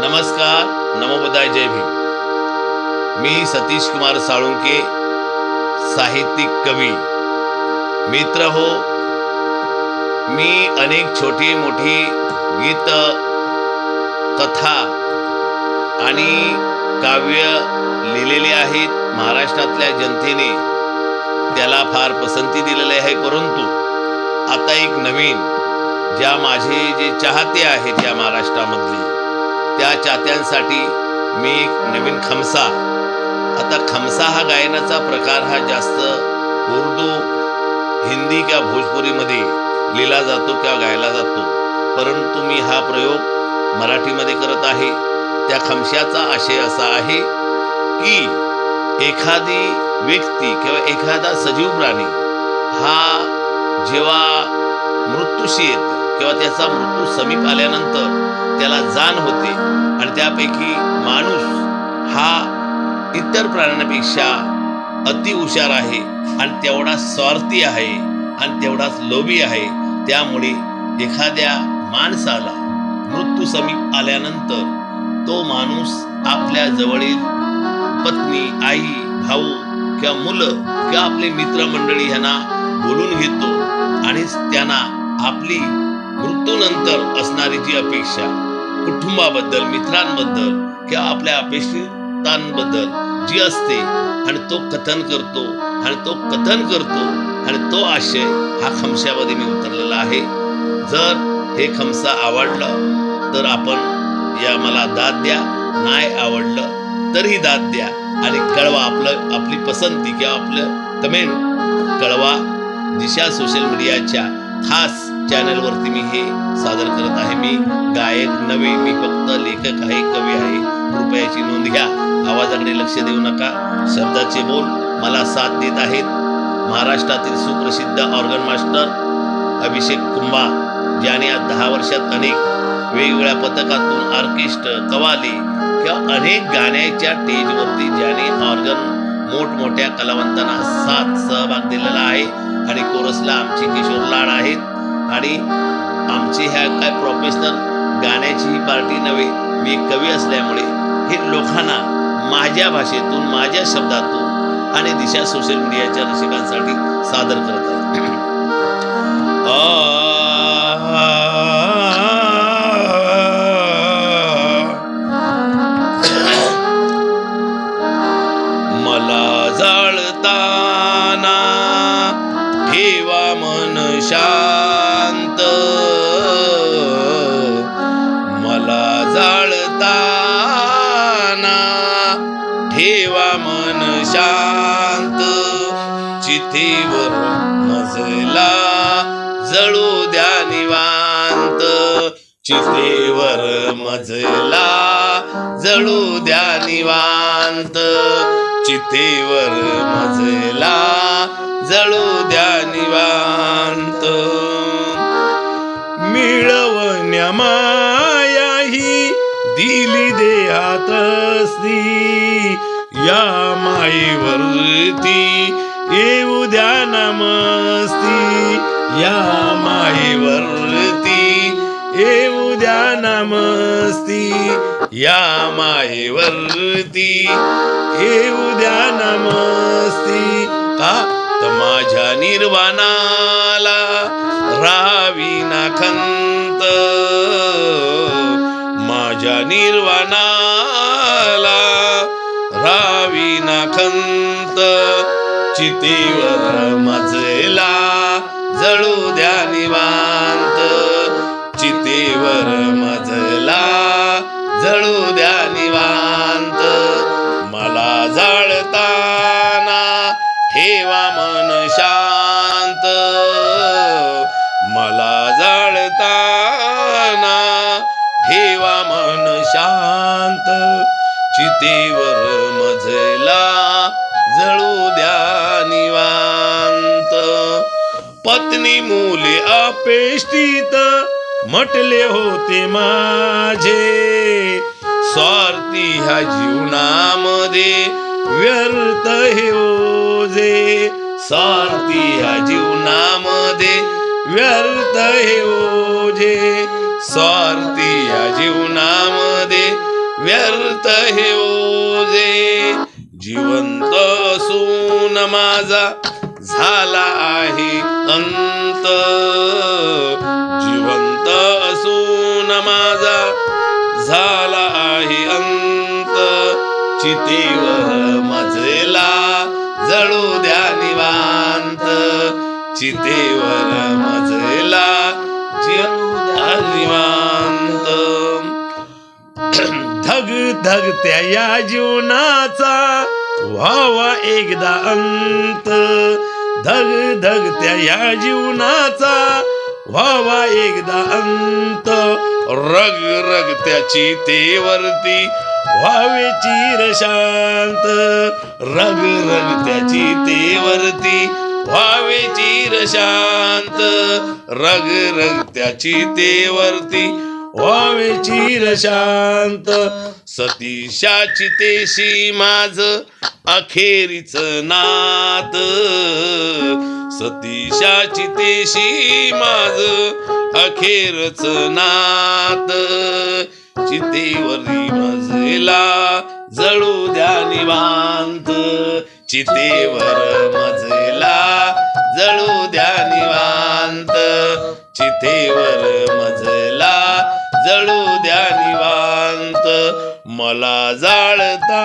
नमस्कार नमोबदाय जय भीम. मी सतीश कुमार साळुंके साहित्यिक कवी. मित्र हो मी अनेक छोटी मोठी गीत कथा आणि काव्य लिहिलेली आहेत महाराष्ट्रातल्या जनतेने. त्याला फार पसंती दिलेली आहे परंतु आता एक नवीन ज्या माझे जे चाहते आहेत या महाराष्ट्रामधले त्या चाहत्यांसाठी मी एक नवीन खमसा. आता खमसा हा गायनाचा प्रकार हा जास्त उर्दू हिंदी किंवा भोजपुरीमध्ये लिहिला जातो किंवा गायला जातो. परंतु मी हा प्रयोग मराठीमध्ये करत आहे. त्या खमशाचा आशय असा आहे की एखादी व्यक्ती किंवा एखादा सजीव प्राणी हा जेव्हा मृत्यूशी येतो किंवा त्याचा मृत्यू समीप आल्यानंतर त्याला जाण होते. आणि त्यापैकी माणूस हा इतर प्राण्यांपेक्षा अति हुशार आहे. आणि तेवढा स्वार्थी आहे. आणि तेवढाच लोभी आहे. त्यामुळे एखाद्या माणसाला मृत्यू समीप आल्यानंतर तो माणूस आपल्या जवळील पत्नी आई भाऊ किंवा मुलं किंवा आपले मित्रमंडळी ह्यांना बोलून घेतो. आणि त्यांना आपली मृत्यूनंतर असणारी जी अपेक्षा कुटुंबाबद्दल मित्रांबद्दल किंवा आपल्या अपेक्षितांबद्दल जी असते आणि तो कथन करतो आणि तो कथन करतो आणि तो आशय हा खमशामध्ये मी उतरलेला आहे. जर हे खमसा आवडलं तर आपण या मला दाद द्या. नाही आवडलं तरीही दाद द्या. आणि कळवा आपलं आपली पसंती किंवा आपलं कमेंट कळवा दिशा सोशल मीडियाच्या खास चॅनलवरती मी हे सादर करत आहे. मी गायक नवे मी फक्त लेखक आहे कवी आहे. कृपयाची नोंद घ्या. आवाजाकडे लक्ष देऊ नका. शब्दाचे बोल मला साथ देत आहेत. महाराष्ट्रातील सुप्रसिद्ध ऑर्गन मास्टर अभिषेक कुंभा ज्याने आज दहा वर्षात अनेक वेगवेगळ्या पथकातून ऑर्केस्ट्र कवाली किंवा अनेक गाण्याच्या टेजवरती ज्याने ऑर्गन मोठमोठ्या कलावंतांना साथ सहभाग दिलेला आहे. आणि कोरसला आमचे किशोर लाड आहेत. आणि आमची ह्या काय प्रोफेशनल गाण्याची ही पार्टी नव्हे मी एक कवी असल्यामुळे हे लोकांना माझ्या भाषेतून माझ्या शब्दातून आणि दिशा सोशल मीडियाच्या रसिकांसाठी सादर करत आहे मला जाळताना ठेवा मन शांत. ठेवा मन शांत. चिथीवर मजला जळू द्या निवांत. चितेवर मजला जळू द्या निवांत. चितेवर मजला जळू द्या निवांत. मिळवण्या माया ही दिली देहातस्ती या माईवरती येऊ द्या नमस्ती. या माईवरती येऊ द्या नमस्ती. या माईवरती येऊ द्या नमस्ती. का? तर माझ्या निर्वाणाला राहावी खंत माझ्या निर् चितीवर मजला जळू द्या निवांत. चितीवर मजला जळू द्या निवांत. मला जाळताना ठेवा मन शांत. मला जाळताना ठेवा मन शांत. चितेवर मजला जळू द्या पत्नी मुले अपेष्टित म्हटले होते माझे. स्वार्थी ह्या जीवनामध्ये व्यर्थ हे ओझे. स्वार्थी ह्या जीवनामध्ये व्यर्थ हे ओझे. स्वार्थी ह्या जीवनामध्ये व्यर्थ हे ओझे. जिवंत असून माझा झाला आहे. अंत जिवंत असून माझा झाला आहे अंत. चितेवर मजला जळू द्या निवांत. चितेवर मजला जळू द्या निवांत. धग धग त्या या जीवनाचा व्हावा एकदा अंत. धग धग त्या या जीवनाचा व्हावा एकदा अंत. रग रग त्याची तेवरती व्हावे चिर शांत. रग रग त्याची तेवरती व्हावे चिर शांत. रग रग त्याची ते वरती चिर शांत. सतीशाची तेशी माझ अखेरीच नात. सतीशाची तेशी माझ अखेरच नात. चितेवरी मजला जळू द्या निवांत. चितेवर मजला जळू द्या निवांत. चितेवर मज जळू द्या निवांत. मला जाळता